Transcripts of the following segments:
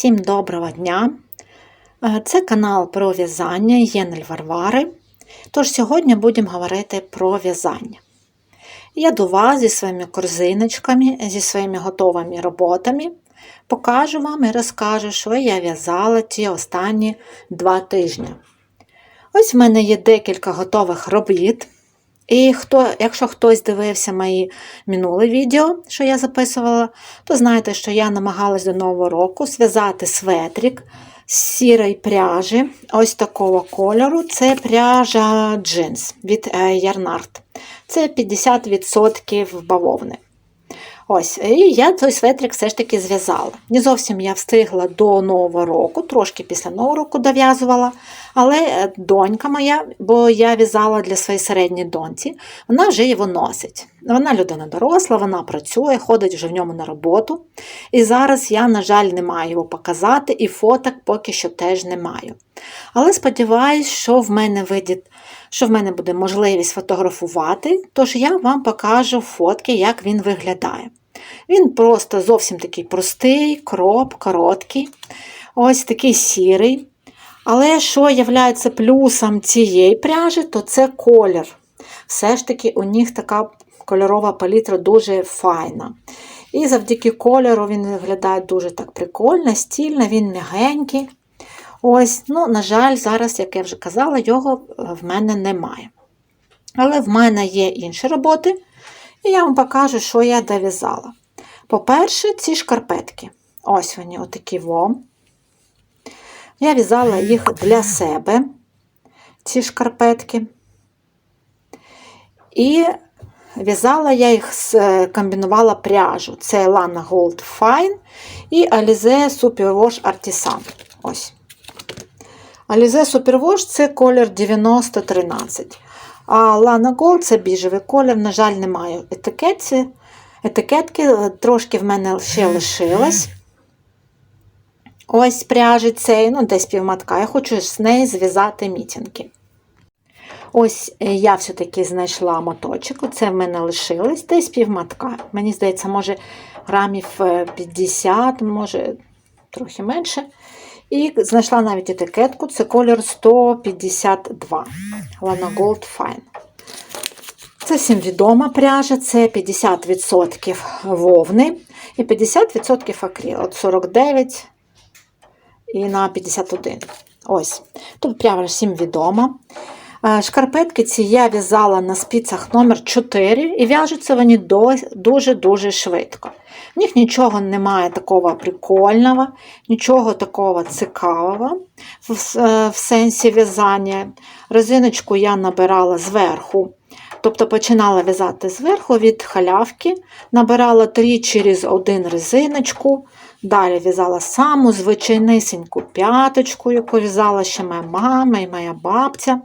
Всім доброго дня! Е, Це канал про в'язання Єнель Варвари. Тож сьогодні будемо говорити про в'язання. Я до вас зі своїми корзиночками, зі своїми готовими роботами покажу вам і розкажу, що я в'язала ці останні два тижні. Ось в мене є декілька готових робіт. І хто, якщо хтось дивився мої минуле відео, що я записувала, то знаєте, що я намагалась до Нового року зв'язати светрик з сірої пряжі, ось такого кольору. Це пряжа джинс від Ярнард. Це 50% бавовни. Ось, І я той светрик все ж таки зв'язала. Не зовсім я встигла до Нового року, трошки після Нового року дов'язувала. Але донька моя, бо я в'язала для своєї середньої доньці, вона вже його носить. Вона людина доросла, вона працює, ходить вже в ньому на роботу. І зараз я, на жаль, не маю його показати, і фоток поки що теж не маю. Але сподіваюся, що в мене вийде, що в мене буде можливість фотографувати, тож я вам покажу фотки, як він виглядає. Він просто зовсім такий простий, кроп, короткий, ось такий сірий. Але що є плюсом цієї пряжі, то це колір. Все ж таки, у них така кольорова палітра дуже файна. І завдяки кольору він виглядає дуже так прикольно, стільно, він м'ягенький. Ось, ну, на жаль, зараз, як я вже казала, його в мене немає. Але в мене є інші роботи, і я вам покажу, що я дов'язала. По-перше, ці шкарпетки. Ось вони, отакі во. Я в'язала їх для себе, ці шкарпетки. І в'язала я їх, комбінувала пряжу. Це Lana Gold Fine і Alize Superwash Artisan. Ось. Alize Superwash це колір 9013. А Lana Gold це біжевий колір, на жаль, немає етикетки. Етикетки трошки в мене ще лишилось. Ось пряжі цей, ну, десь півматка. Я хочу з неї зв'язати мітінки. Ось е, я все-таки знайшла моточок. Оце в мене лишилось десь півматка. Мені здається, може, грамів 50, може, трохи менше. І знайшла навіть етикетку, це колір 152 Lana Gold Fine. Це всім відома пряжа, це 50% вовни і 50% акрил. От 49 і на 51. Ось. Тут прямо всім відома. Шкарпетки ці я в'язала на спицях номер 4 і в'яжуться вони дуже-дуже швидко. В них нічого немає такого прикольного, нічого такого цікавого в, е, в сенсі в'язання. Резиночку я набирала зверху. Тобто починала в'язати зверху від халявки, набирала 3 через один резиночку, Далі в'язала саму звичайнисеньку п'яточку, яку в'язала ще моя мама і моя бабця.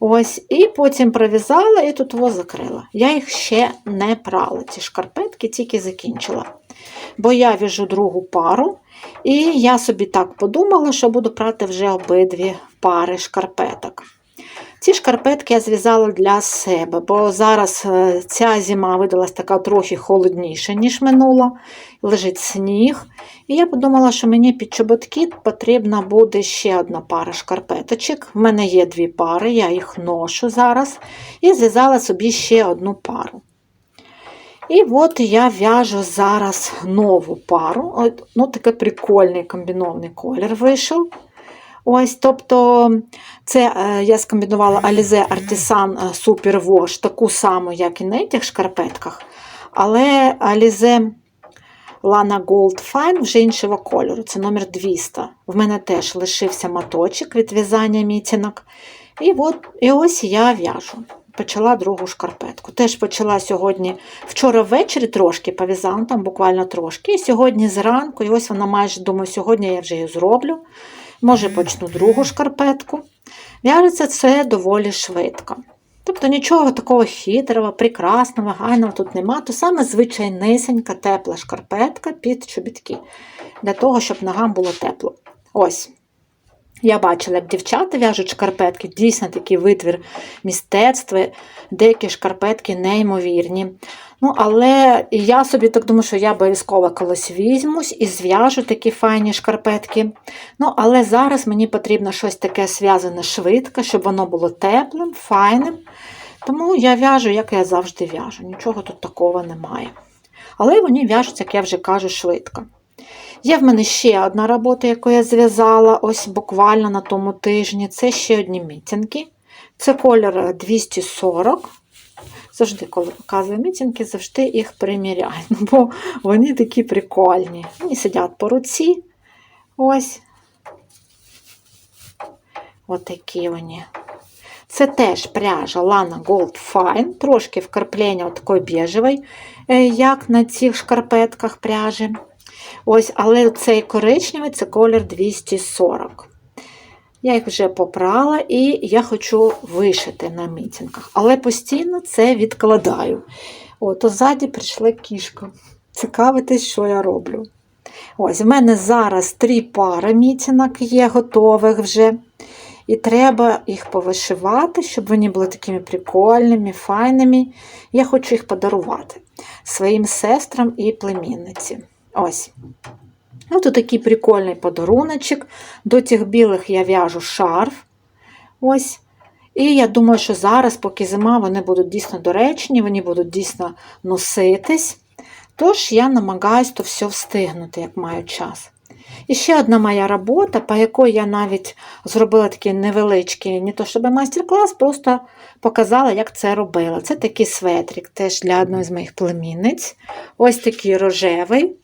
Ось, І потім пров'язала і тут його закрила. Я їх ще не прала, ці шкарпетки, тільки закінчила. Бо я в'яжу другу пару, і я собі так подумала, що буду прати вже обидві пари шкарпеток. Ці шкарпетки я зв'язала для себе, бо зараз е, ця зима видалась така трохи холодніша, ніж минула. Лежить сніг. І я подумала, що мені під чоботки потрібна буде ще одна пара шкарпеточок. В мене є дві пари, я їх ношу зараз. І зв'язала собі ще одну пару. І от я в'яжу зараз нову пару. От, ну, Такий прикольний комбінований колір вийшов. Ось, тобто, це е, я скомбінувала Alize Artisan Super Wash, таку саму, як і на цих шкарпетках. Але Alize Lana Gold Fine вже іншого кольору, це номер 200. В мене теж лишився моточок від в'язання мітінок. І от, і ось я в'яжу. Почала другу шкарпетку. Теж почала сьогодні, вчора ввечері трошки пов'язала, там буквально трошки. І сьогодні зранку, і ось вона майже думаю, сьогодні я вже її зроблю. Може, почну другу шкарпетку. В'яжеться це доволі швидко. Тобто нічого такого хитрого, прекрасного, гайного тут нема. То саме звичайнисенька тепла шкарпетка під чобітки. Для того, щоб ногам було тепло. Ось. Я бачила, як дівчата в'яжуть шкарпетки, дійсно такий витвір мистецтва, деякі шкарпетки неймовірні. Ну, але я собі так думаю, що я обов'язково колись візьмусь і зв'яжу такі файні шкарпетки. Ну, але зараз мені потрібно щось таке зв'язане швидко, щоб воно було теплим, файним. Тому я в'яжу, як я завжди в'яжу. Нічого тут такого немає. Але вони в'яжуть, як я вже кажу, швидко. Є в мене ще одна робота, яку я зв'язала ось буквально на тому тижні. Це ще одні мітинки. Це колір 240. Завжди, коли показую мітинги, завжди їх приміряю, бо вони такі прикольні. Вони сидять по руці. Ось. Отакі вони. Це теж пряжа Lana Gold Fine, трошки вкраплення такої біжевої, е, як на цих шкарпетках пряжі. Ось, Але цей коричневий це колір 240. Я їх вже попрала і я хочу вишити на мітингах. Але постійно це відкладаю. От, ззаді прийшла кішка. Цікавитись, що я роблю. Ось, в мене зараз три пари мітинок є готових вже. І треба їх повишивати, щоб вони були такими прикольними, файними. Я хочу їх подарувати своїм сестрам і племінниці. Ось. Ну, Тут такий прикольний подаруночок. До тих білих я в'яжу шарф. Ось. І я думаю, що зараз, поки зима, вони будуть дійсно доречні, вони будуть дійсно носитись. Тож я намагаюся то все встигнути, як маю час. І ще одна моя робота, по якій я навіть зробила такий невеличкий, не то щоб майстер-клас, просто показала, як це робила. Це такий светрик теж для одної з моїх племінниць. Ось такий рожевий,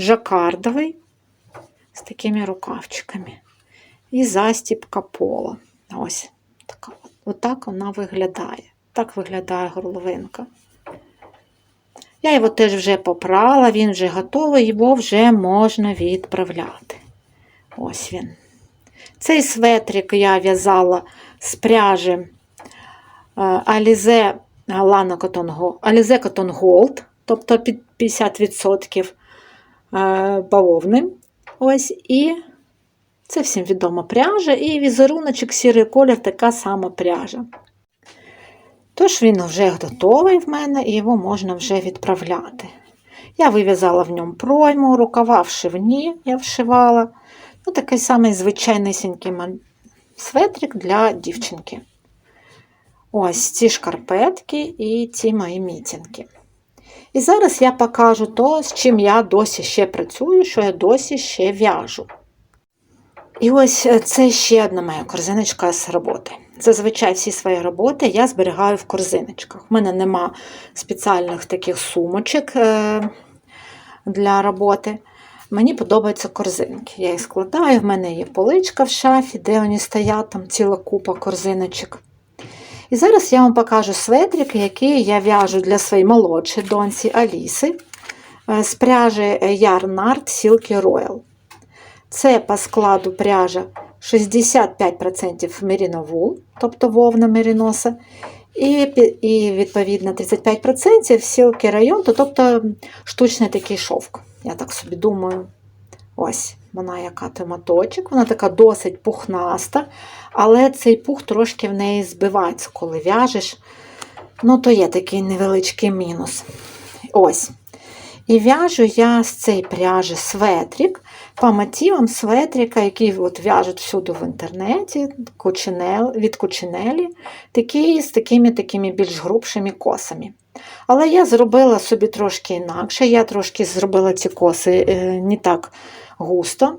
жакардовий, з такими рукавчиками. І застіпка пола. Ось така. Отак вона виглядає. Так виглядає горловинка. Я його теж вже попрала, він вже готовий, його вже можна відправляти. Ось він. Цей светрик я в'язала з пряжі е, Alize Gold, Alize Cotton Gold, тобто під 50% е, бавовни. Ось, і це всім відома пряжа, і візеруночок сірий колір така сама пряжа. Тож він вже готовий в мене і його можна вже відправляти. Я вив'язала в ньому пройму, рукава вшивні я вшивала. Ну, Такий самий звичайнисінький светрик для дівчинки. Ось ці шкарпетки і ці мої мітинки. І зараз я покажу то, з чим я досі ще працюю, що я досі ще в'яжу. І ось це ще одна моя корзиночка з роботи. Зазвичай всі свої роботи я зберігаю в корзиночках. У мене нема спеціальних таких сумочок е, для роботи. Мені подобаються корзинки. Я їх складаю, в мене є поличка в шафі, де вони стоять, там ціла купа корзиночок. І зараз я вам покажу светрик, який я в'яжу для своєї молодшої доньці Аліси е, з пряжі Yarn Art Silky Royal. Це по складу пряжа 65% меріновул, тобто вовна меріноса, і, і відповідно 35% сілки район, тобто штучний такий шовк. Я так собі думаю. Ось, вона яка тематочок, вона така досить пухнаста, але цей пух трошки в неї збивається, коли в'яжеш. Ну, то є такий невеличкий мінус. Ось. І в'яжу я з цієї пряжі светрик по светрика, який от в'яжуть всюди в інтернеті від кучинелі, такі з такими такими більш грубшими косами. Але я зробила собі трошки інакше. Я трошки зробила ці коси е, не так густо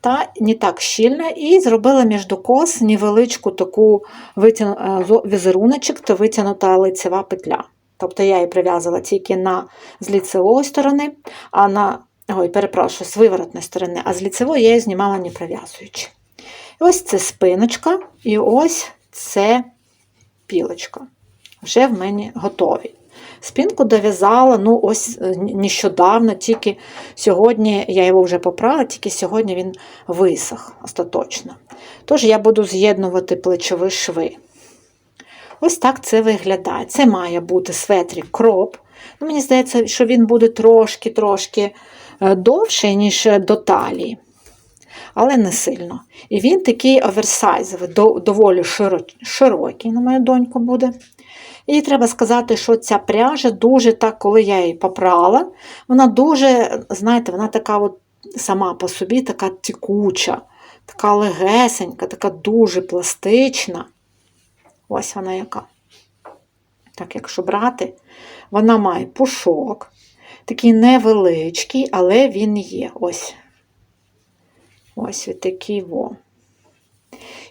та не так щільно, і зробила між кос невеличку таку витяну, е, візеруночок та витягнута лицева петля. Тобто я її прив'язала тільки на з ліцевої сторони, а на ой, перепрошую, з виворотної сторони, а з ліцевої я її знімала не прив'язуючи. Ось це спиночка, і ось це пілочка. Вже в мене готові. Спинку дов'язала, ну, ось е, нещодавно, тільки сьогодні я його вже попрала, тільки сьогодні він висох остаточно. Тож я буду з'єднувати плечові шви. Ось так це виглядає. Це має бути светрик кроп. Ну, Мені здається, що він буде трошки-трошки е, довший, ніж до талії. Але не сильно. І він такий оверсайзовий, доволі широкий, на мою доньку буде. І треба сказати, що ця пряжа дуже так, коли я її попрала, вона дуже, знаєте, вона така от сама по собі така текуча, така легесенька, така дуже пластична. Ось вона яка. Так, якщо брати, вона має пушок, такий невеличкий, але він є. Ось. Ось такий во.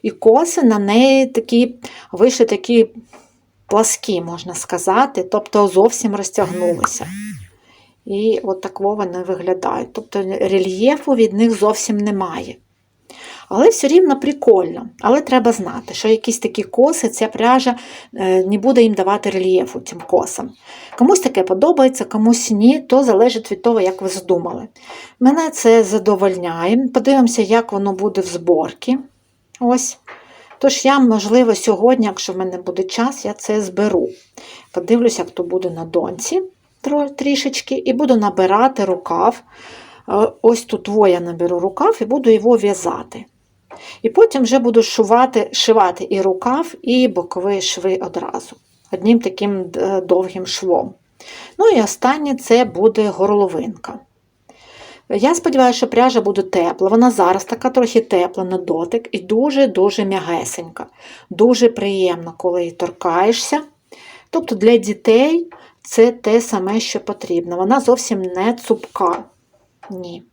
І коси на неї такі, вийшли такі пласкі, можна сказати, тобто зовсім розтягнулися. І от так вони виглядають. Тобто рельєфу від них зовсім немає. Але все рівно прикольно. Але треба знати, що якісь такі коси, ця пряжа е, не буде їм давати рельєфу цим косам. Комусь таке подобається, комусь ні, то залежить від того, як ви задумали. Мене це задовольняє. Подивимося, як воно буде в зборці. Ось. Тож я, можливо, сьогодні, якщо в мене буде час, я це зберу. Подивлюся, як то буде на доньці трішечки, і буду набирати рукав. Е, ось тут я наберу рукав і буду його в'язати. І потім вже буду шувати, шивати і рукав, і бокові шви одразу. Одним таким е, довгим швом. Ну і останнє це буде горловинка. Я сподіваюся, що пряжа буде тепла. Вона зараз така трохи тепла на дотик і дуже-дуже м'ягесенька. Дуже приємно, коли її торкаєшся. Тобто для дітей це те саме, що потрібно. Вона зовсім не цупка. Ні.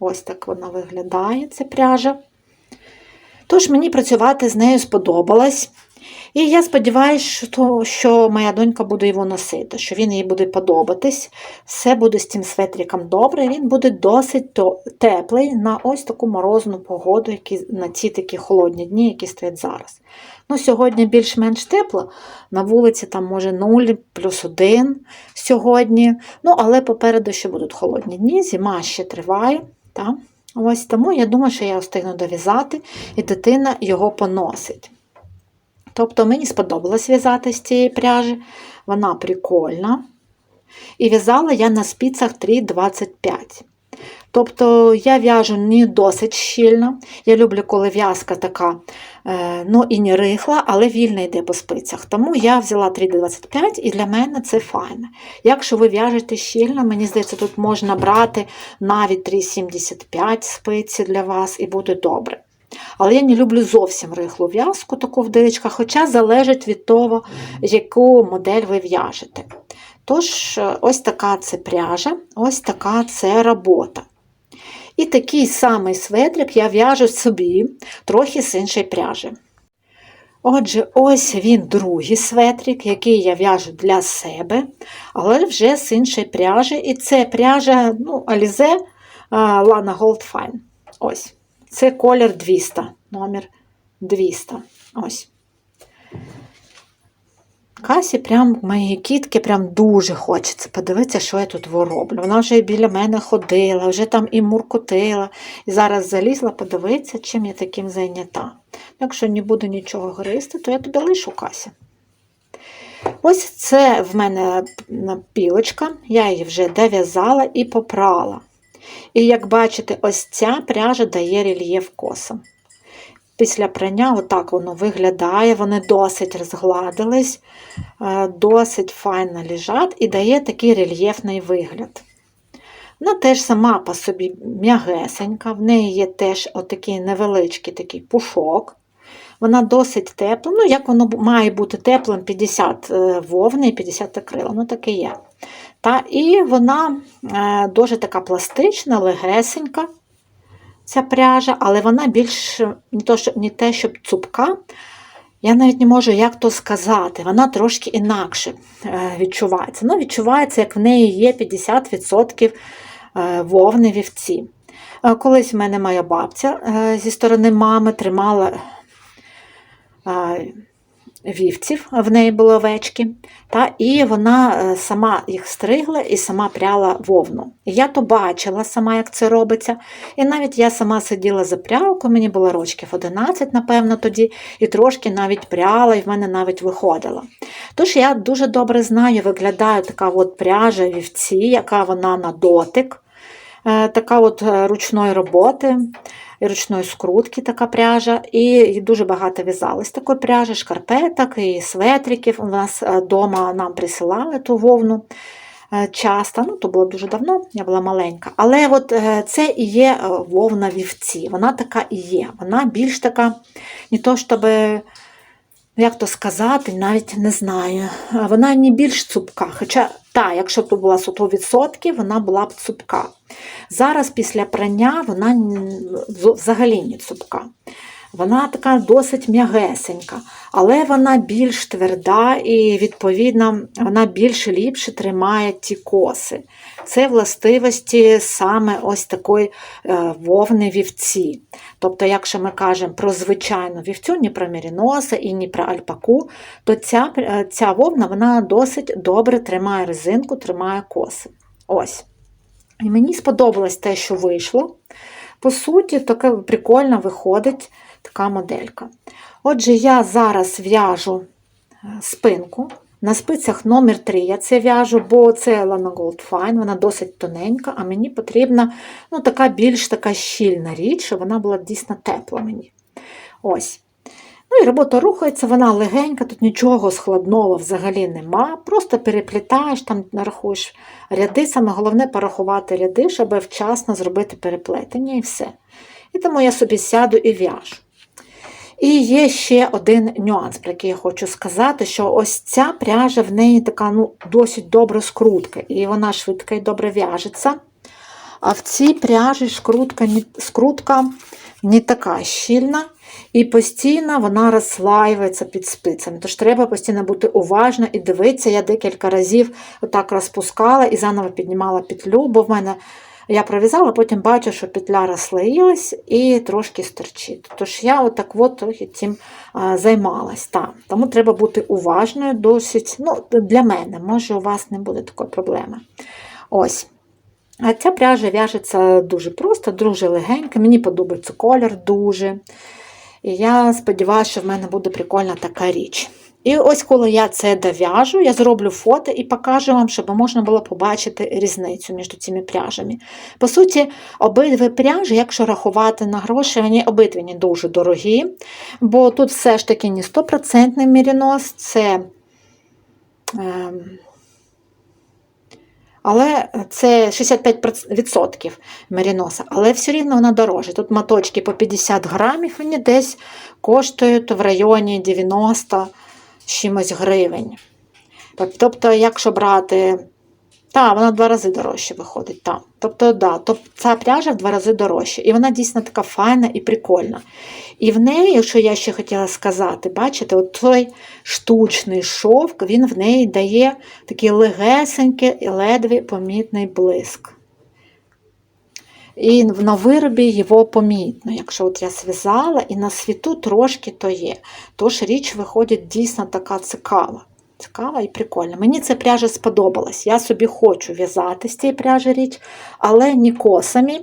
Ось так вона виглядає, ця пряжа. Тож мені працювати з нею сподобалось. І я сподіваюся, що моя донька буде його носити, що він їй буде подобатись. Все буде з цим светриком добре, він буде досить теплий на ось таку морозну погоду, які, на ці такі холодні дні, які стоять зараз. Ну, Сьогодні більш-менш тепло, на вулиці там може 0 плюс 1 сьогодні. Ну, Але попереду ще будуть холодні дні, зима ще триває. Так? Ось Тому я думаю, що я встигну дов'язати, і дитина його поносить. Тобто мені сподобалось в'язати з цієї пряжі, вона прикольна. І в'язала я на спицях 3,25. Тобто я в'яжу не досить щільно. Я люблю, коли в'язка така, е, ну і не рихла, але вільно йде по спицях. Тому я взяла 3,25 і для мене це файне. Якщо ви в'яжете щільно, мені здається, тут можна брати навіть 3,75 спиці для вас і буде добре. Але я не люблю зовсім рихлу в'язку, таку в диричках, хоча залежить від того, яку модель ви в'яжете. Тож, ось така це пряжа, ось така це робота. І такий самий светрик я в'яжу собі трохи з іншої пряжі. Отже, ось він другий светрик, який я в'яжу для себе, але вже з іншої пряжі. І це пряжа ну, Alize Lana Gold. Ось. Це колір 200, номер 200. Ось. Касі прям моєї кітки прям дуже хочеться подивитися, що я тут вороблю. Вона вже біля мене ходила, вже там і муркотила. І зараз залізла подивитися, чим я таким зайнята. Якщо не буду нічого гристи, то я тобі лишу Кася. Ось це в мене пілочка, я її вже дов'язала і попрала. І як бачите, ось ця пряжа дає рельєф косам. Після прання отак воно виглядає, вони досить розгладились, е, досить файно лежать і дає такий рельєфний вигляд. Вона теж сама по собі м'ягесенька, в неї є теж отакий невеличкий такий пушок. Вона досить тепла, ну, як воно має бути теплим 50 е, вовни і 50 акрилу, ну таке є. Та, І вона е, дуже така пластична, легесенька, ця пряжа, але вона більш не, то, що, не те, щоб цупка. Я навіть не можу як то сказати, вона трошки інакше е, відчувається. Ну, Відчувається, як в неї є 50% е, вовни вівці. Колись в мене моя бабця зі сторони мами тримала вівців, в неї були овечки, та, і вона е, сама їх стригла і сама пряла вовну. Я то бачила сама, як це робиться. І навіть я сама сиділа за прялкою, мені було рочків 11, напевно, тоді, і трошки навіть пряла, і в мене навіть виходила. Тож я дуже добре знаю, виглядає така от пряжа вівці, яка вона на дотик. Е, така от е, ручної роботи, ручної скрутки така пряжа. І дуже багато в'язалось такої пряжі, шкарпеток і светриків. У нас вдома нам присилали ту вовну часто, ну то було дуже давно, я була маленька. Але от це і є вовна вівці. Вона така і є. Вона більш така, не то щоб як то сказати, навіть не знаю. Вона не більш цупка. Хоча, та, якщо б то була 100%, вона була б цупка. Зараз після прання вона взагалі не цупка. Вона така досить м'ягесенька, але вона більш тверда і, відповідно, вона більш ліпше тримає ті коси. Це властивості саме ось такої е, вовни вівці. Тобто, якщо ми кажемо про звичайну вівцю, ні про міріноса і ні про альпаку, то ця е, ця вовна вона досить добре тримає резинку, тримає коси. Ось. І мені сподобалось те, що вийшло. По суті, таке прикольно виходить така моделька. Отже, я зараз в'яжу е, спинку. На спицях номер 3 я це в'яжу, бо це Lana Gold Fine, вона досить тоненька, а мені потрібна ну, така більш така щільна річ, щоб вона була дійсно тепла мені. Ось. Ну і робота рухається, вона легенька, тут нічого складного взагалі нема. Просто переплітаєш, там нарахуєш ряди. Саме головне порахувати ряди, щоб вчасно зробити переплетення і все. І тому я собі сяду і в'яжу. І є ще один нюанс, про який я хочу сказати, що ось ця пряжа в неї така ну, досить добра скрутка, і вона швидко і добре в'яжеться. А в цій пряжі скрутка, скрутка не така щільна, і постійно вона розслаюється під спицями. Тож треба постійно бути уважна і дивитися. Я декілька разів отак розпускала і заново піднімала петлю, бо в мене я пров'язала, потім бачу, що петля розслоїлась і трошки стерчить. Тож я отак от трохи цим займалась. Та. Тому треба бути уважною досить. ну, Для мене, може, у вас не буде такої проблеми. Ось. А ця пряжа в'яжеться дуже просто, дуже легенько. Мені подобається колір дуже. І я сподіваюся, що в мене буде прикольна така річ. І ось коли я це дов'яжу, я зроблю фото і покажу вам, щоб можна було побачити різницю між цими пряжами. По суті, обидві пряжі, якщо рахувати на гроші, вони обидві не дуже дорогі, бо тут все ж таки не 100% мірінос, це. Е, але це 65% меріноса, але все рівно вона дорожча. Тут моточки по 50 грамів, вони десь коштують в районі 90 чимось гривень. Тобто, якщо брати, так, вона в два рази дорожче виходить. так. Тобто, да, тобто ця пряжа в два рази дорожча. І вона дійсно така файна і прикольна. І в неї, що я ще хотіла сказати, бачите, от той штучний шовк, він в неї дає такий легесенький і ледве помітний блиск. І на виробі його помітно. Якщо от я зв'язала, і на світу трошки то є. Тож річ виходить дійсно така цікава. Цікава і прикольна. Мені ця пряжа сподобалась. Я собі хочу в'язати з цієї пряжі річ, але не косами,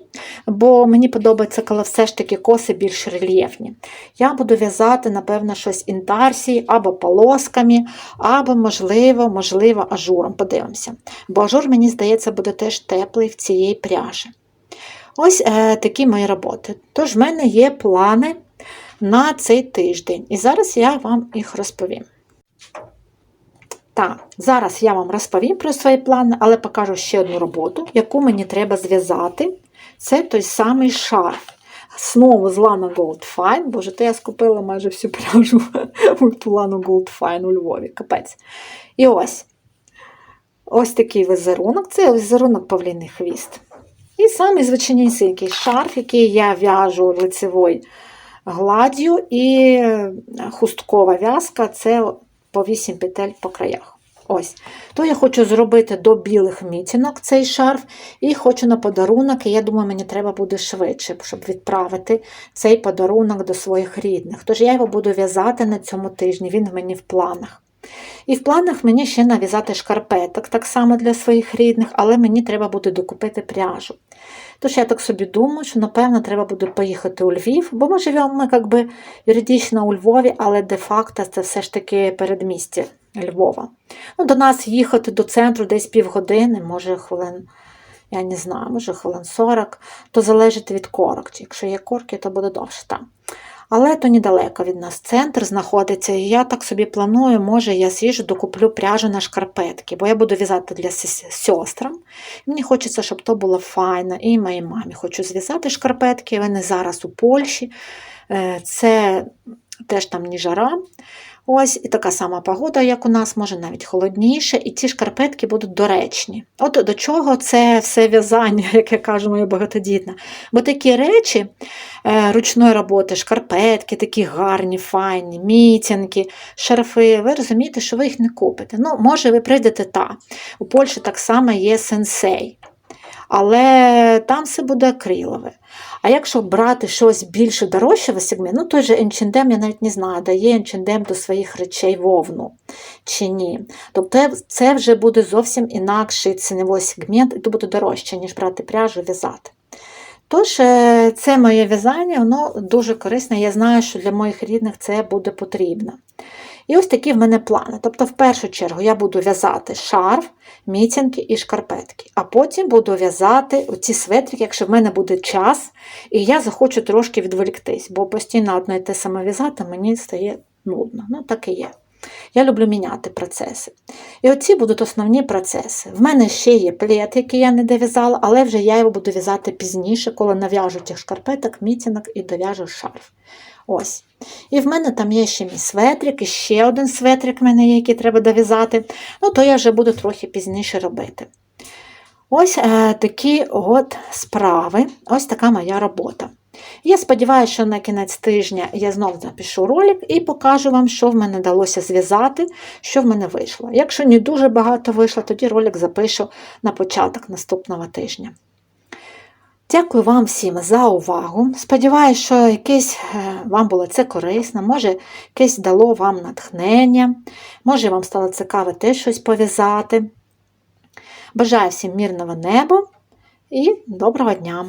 бо мені подобається, коли все ж таки коси більш рельєфні. Я буду в'язати, напевно, щось інтарсії або полосками, або, можливо, можливо, ажуром. Подивимося. Бо ажур, мені здається, буде теж теплий в цієї пряжі. Ось е, такі мої роботи. Тож в мене є плани на цей тиждень. І зараз я вам їх розповім. Так, зараз я вам розповім про свої плани, але покажу ще одну роботу, яку мені треба зв'язати. Це той самий шарф. Знову з Lana Gold Fine. Боже, то я скупила майже всю пряжу Lana Gold Fine у Львові. Капець. І ось ось такий візерунок. Це візерунок павліний хвіст. І самий звичайнісінький шарф, який я в'яжу лицевою гладдю, і хусткова в'язка це по 8 петель по краях. Ось. То я хочу зробити до білих мітінок цей шарф, і хочу на подарунок, і я думаю, мені треба буде швидше, щоб відправити цей подарунок до своїх рідних. Тож я його буду в'язати на цьому тижні, він в мені в планах. І в планах мені ще нав'язати шкарпеток, так само для своїх рідних, але мені треба буде докупити пряжу. Тож я так собі думаю, що, напевно, треба буде поїхати у Львів, бо ми живемо якби, юридично у Львові, але де-факто це все ж таки передмістя Львова. Ну, До нас їхати до центру десь півгодини, може хвилин я не знаю, може хвилин 40, то залежить від корок. Якщо є корки, то буде довше. Так. Але то недалеко від нас центр знаходиться, і я так собі планую, може я свіжу докуплю пряжу на шкарпетки, бо я буду в'язати для сес- сестрам. Мені хочеться, щоб то було файно. І моїй мамі хочу зв'язати шкарпетки. Вони зараз у Польщі. Е, Це теж там не жара. Ось і така сама погода, як у нас, може навіть холодніше, і ці шкарпетки будуть доречні. От до чого це все в'язання, як я кажу, моя багатодітна. Бо такі речі е, ручної роботи, шкарпетки, такі гарні, файні, мітянки, шарфи, ви розумієте, що ви їх не купите. Ну, може, ви прийдете та. У Польщі так само є сенсей. Але там все буде акрилове. А якщо брати щось більш дорожчого сегменту, ну той же H&M, я навіть не знаю, дає H&M до своїх речей вовну чи ні. Тобто це вже буде зовсім інакший ціновий сегмент, і то буде дорожче, ніж брати пряжу в'язати. Тож, е, це моє в'язання, воно дуже корисне. Я знаю, що для моїх рідних це буде потрібно. І ось такі в мене плани. Тобто, в першу чергу, я буду в'язати шарф, мітінки і шкарпетки, а потім буду в'язати оці светрики, якщо в мене буде час, і я захочу трошки відволіктись, бо постійно одне і те саме в'язати мені стає нудно. Ну, так і є. Я люблю міняти процеси. І оці будуть основні процеси. В мене ще є плед, який я не дов'язала, але вже я його буду в'язати пізніше, коли нав'яжу тих шкарпеток, мітінок і дов'яжу шарф. Ось. І в мене там є ще мій светрик, і ще один светрик в мене є, який треба дов'язати. Ну, то я вже буду трохи пізніше робити. Ось е, такі от справи, ось така моя робота. Я сподіваюся, що на кінець тижня я знову запишу ролик і покажу вам, що в мене вдалося зв'язати, що в мене вийшло. Якщо не дуже багато вийшло, тоді ролик запишу на початок наступного тижня. Дякую вам всім за увагу. Сподіваюсь, що якесь е, вам було це корисно, може, якесь дало вам натхнення, може вам стало цікаво теж щось пов'язати. Бажаю всім мирного неба і доброго дня!